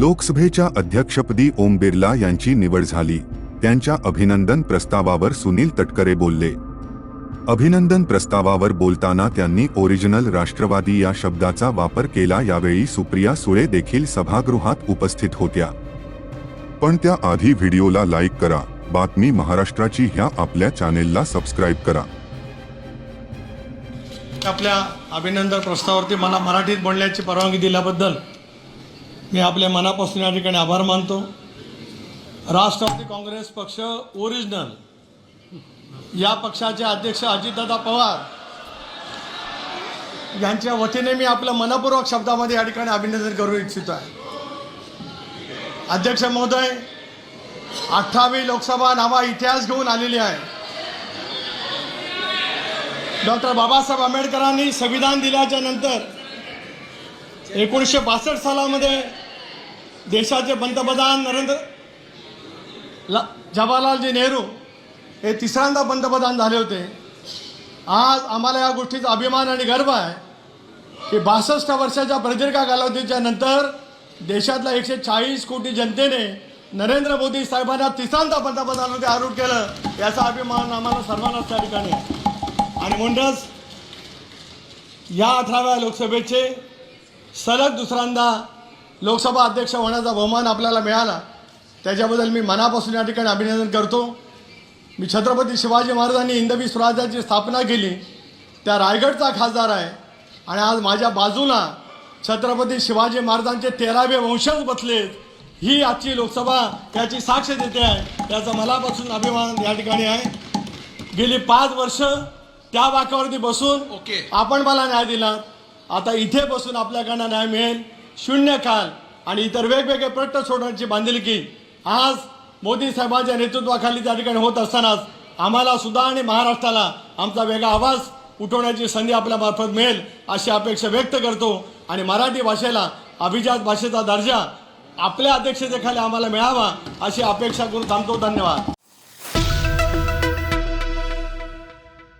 लोकसभेच्या अध्यक्षपदी ओम बिर्ला यांची निवड झाली. त्यांच्या अभिनंदन प्रस्तावावर सुनील तटकरे बोलले. अभिनंदन प्रस्तावावर बोलताना त्यांनी ओरिजिनल राष्ट्रवादी या शब्दाचा वापर केला यावेळी सुप्रिया सुळे देखील सभागृहात उपस्थित होत्या. पण त्या आधी व्हिडिओला लाईक करा. बातमी महाराष्ट्राची ह्या आपल्या चॅनेलला सबस्क्राईब करा. आपल्या अभिनंदन प्रस्तावावरती मला मराठीत बोलण्याची परवानगी दिल्याबद्दल मी आपल्या मनापासून या ठिकाणी आभार मानतो. राष्ट्रवादी काँग्रेस पक्ष ओरिजिनल. या पक्षाचे अध्यक्ष अजितदादा पवार यांच्या वतीने मी आपलं मनपूर्वक शब्दामध्ये या ठिकाणी अभिनंदन करू इच्छितो आहे. अध्यक्ष महोदय अठ्ठावी लोकसभा नावा इतिहास घेऊन आलेली आहे. डॉक्टर बाबासाहेब आंबेडकरांनी संविधान दिल्याच्या नंतर एकोणीसशे बासष्ट सालामध्ये देशाचे पंतप्रधान नरेंद्र ला जवाहरलालजी नेहरू हे तिसऱ्यांदा पंतप्रधान झाले होते. आज आम्हाला या गोष्टीचा अभिमान आणि गर्व आहे की बासष्ट वर्षाच्या प्रदीर्घ कालावधीच्या नंतर देशातल्या एकशे चाळीस कोटी जनतेने नरेंद्र मोदी साहेबांना तिसऱ्यांदा पंतप्रधानामध्ये आरूढ केलं याचा अभिमान आम्हाला सर्वांनाच त्या ठिकाणी आणि म्हणूनच या अठराव्या लोकसभेचे सलग दुसऱ्यांदा लोकसभा अध्यक्ष होण्याचा बहुमान आपल्याला मिळाला. त्याच्याबद्दल मी मनापासून या ठिकाणी अभिनंदन करतो. मी छत्रपती शिवाजी महाराजांनी हिंदवी स्वराज्याची स्थापना केली. त्या रायगडचा खासदार आहे. आणि आज माझ्या बाजूला छत्रपती शिवाजी महाराजांचे तेरावे वंशज बसलेत ही आजची लोकसभा याची साक्ष देते आहे. त्याचा मनापासून अभिमान या ठिकाणी आहे. गेली पाच वर्ष त्या वाक्यावरती बसून ओके. आपण मला न्याय दिला आता इथे बसून आपल्याकडनं न्याय मिळेल. शून्य काल आणि इतर वेगवेगळे प्रश्न सोडण्याची बांधिलकी. आज मोदी साहेबांच्या नेतृत्वाखाली त्या ठिकाणी होत असतानाच आम्हाला सुद्धा आणि महाराष्ट्राला आमचा वेगळा आवाज उठवण्याची संधी आपल्या मार्फत मिळेल अशी अपेक्षा व्यक्त करतो. आणि मराठी भाषेला अभिजात भाषेचा दर्जा आपल्या अध्यक्षतेखाली आम्हाला मिळावा अशी अपेक्षा करून थांबतो. धन्यवाद.